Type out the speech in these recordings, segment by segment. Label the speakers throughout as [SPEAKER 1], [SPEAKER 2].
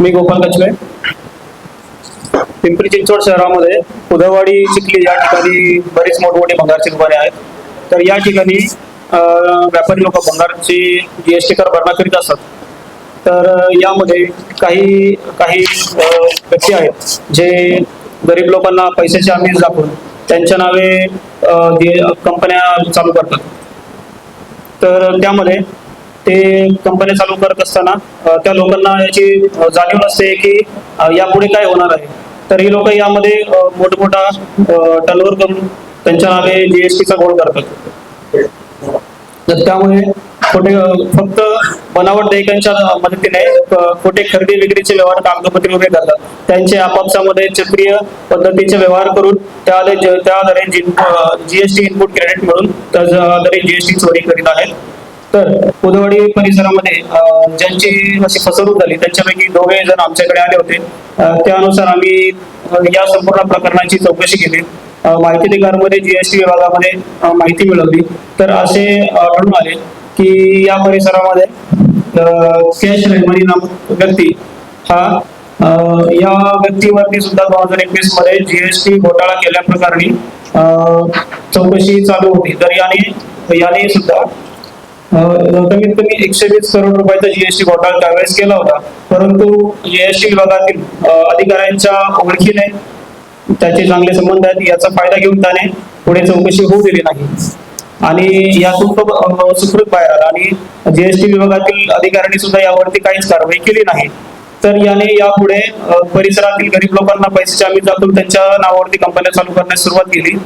[SPEAKER 1] मी गोपाल कचवे पिंपरी चिंचवड शहरामध्ये उदयवाडी चिखली या ठिकाणी बरीच मोठमोठी भंगारची दुकाने आहेत. तर या ठिकाणी व्यापारी लोक भंगारची जीएसटी कर भरणा करीत असतात. तर यामध्ये काही काही व्यक्ती आहेत जे गरीब लोकांना पैशाचे आमिष दाखवून त्यांच्या नावे कंपन्या चालू करतात. तर त्यामध्ये ते कंपन्या चालू करत असताना त्या लोकांना याची जाणीव नसते की यापुढे काय होणार आहे. तर ही लोक यामध्ये मोठमोठा टनवर करून त्यांच्या नावे जीएसटीचा गोळ करतात. तर त्यामुळे खोटे फक्त बनावट देयकांच्या मदतीने कुठे खोटे खरेदी विक्रीचे व्यवहार कागदपत्रे उभे करतात. त्यांचे आपापसामध्ये चक्रीय पद्धतीचे व्यवहार करून त्याद्वारे ज- जीएसटी इनपुट क्रेडिट मिळून त्याद्वारे जीएसटी चोरी करीत आहेत. तर उदवाडी परिसरामध्ये ज्यांची अशी फसवणूक झाली त्यांच्यापैकी दोघे जण आमच्याकडे आले होते. त्यानुसार आम्ही या संपूर्ण प्रकरणाची चौकशी केली. माहिती अधिकारमध्ये जीएसटी विभागामध्ये माहिती मिळवली. तर असे आढळून आले की या परिसरामध्ये कॅश रेमणी नामक व्यक्ती हा या व्यक्तीवरती सुद्धा दोन हजार एकवीसमध्ये जीएसटी घोटाळा केल्या प्रकरणी चौकशी चालू होती. तर याने याने सुद्धा कमीत कमी एकशे वीस करोड रुपयाचा जीएसटी घोटाळा त्यावेळेस केला होता. परंतु जीएसटी विभागातील अधिकाऱ्यांच्या ओळखीने त्याचे चांगले संबंध आहेत याचा फायदा घेऊन त्याने पुढे चौकशी होऊ दिली नाही. आणि यातून तो सुखरूप बाहेर आला. आणि जीएसटी विभागातील अधिकाऱ्यांनी सुद्धा यावरती काहीच कारवाई केली नाही. तर याने यापुढे परिसरातील गरीब लोकांना पैशाच्या आम्ही जातून त्यांच्या नावावरती कंपन्या चालू करण्यास सुरुवात केली.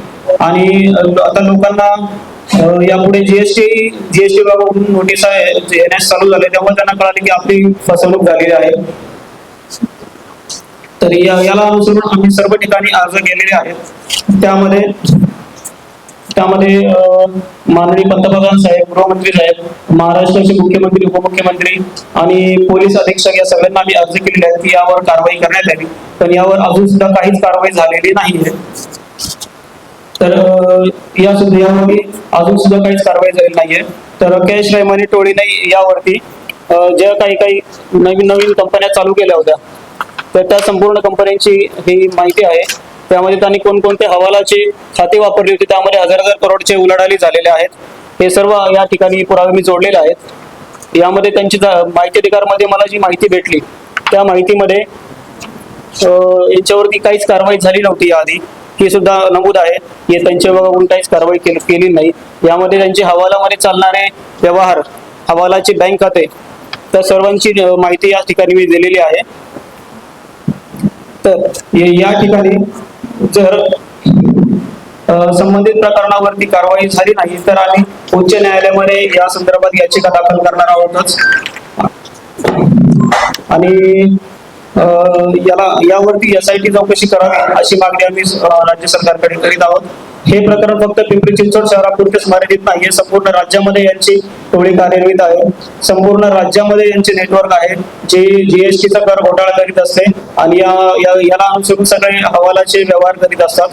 [SPEAKER 1] आणि आता लोकांना यापुढे जीएसटी जीएसटी विभागाकडून नोटीस येण्यास चालू झाले त्यामुळे त्यांना कळाले की आपली फसवणूक झालेली आहे. तर याला अनुसरून आम्ही सर्व ठिकाणी अर्ज केलेले आहेत. त्यामध्ये त्यामध्ये माननीय पंतप्रधान साहेब गृहमंत्री साहेब महाराष्ट्राचे मुख्यमंत्री उपमुख्यमंत्री आणि पोलीस अधीक्षक या सगळ्यांना आम्ही अर्ज केलेले आहेत की यावर कारवाई करण्यात यावी पण यावर अजून सुद्धा काहीच कारवाई झालेली नाहीये. तर या सुद्धा यामध्ये अजून सुद्धा काहीच कारवाई झालेली नाहीये. तर कॅश रेमानी नाही यावरती ज्या काही काही नवीन नवीन कंपन्या चालू केल्या होत्या तर त्या संपूर्ण कंपन्यांची ही माहिती आहे. त्यामध्ये त्यांनी कोणकोणते हवालाचे खाते वापरले होते त्यामध्ये हजार हजार करोडचे उलाढाली झालेले आहेत. हे सर्व या ठिकाणी पुरावे मी जोडलेले आहेत. यामध्ये त्यांची जा- माहिती अधिकारमध्ये मला जी माहिती भेटली त्या माहितीमध्ये याच्यावरती यांच्यावरती काहीच कारवाई झाली नव्हती याआधी. हे सुद्धा नमूद आहे. हे त्यांच्या कोणताहीच कारवाई केली केली नाही. यामध्ये त्यांचे हवालामध्ये चालणारे व्यवहार हवालाचे बँक खाते तर सर्वांची माहिती या ठिकाणी मी दिलेली आहे. तर या ठिकाणी जर संबंधित प्रकरणावरती कारवाई झाली नाही तर आम्ही उच्च न्यायालयामध्ये या संदर्भात याचिका दाखल करणार आहोतच. आणि याला यावरती एस आय टी चौकशी करावी अशी मागणी आम्ही राज्य सरकारकडे करीत आहोत. हे प्रकरण फक्त पिंपरी चिंचवड शहरापुरतेच मर्यादित नाही हे संपूर्ण राज्यामध्ये यांची टोळी कार्यान्वित आहे. संपूर्ण राज्यामध्ये यांचे नेटवर्क आहे. जे जीएसटीचा कर घोटाळा करीत असते आणि या- याला अनुसरून सगळे हवालाचे व्यवहार करीत असतात.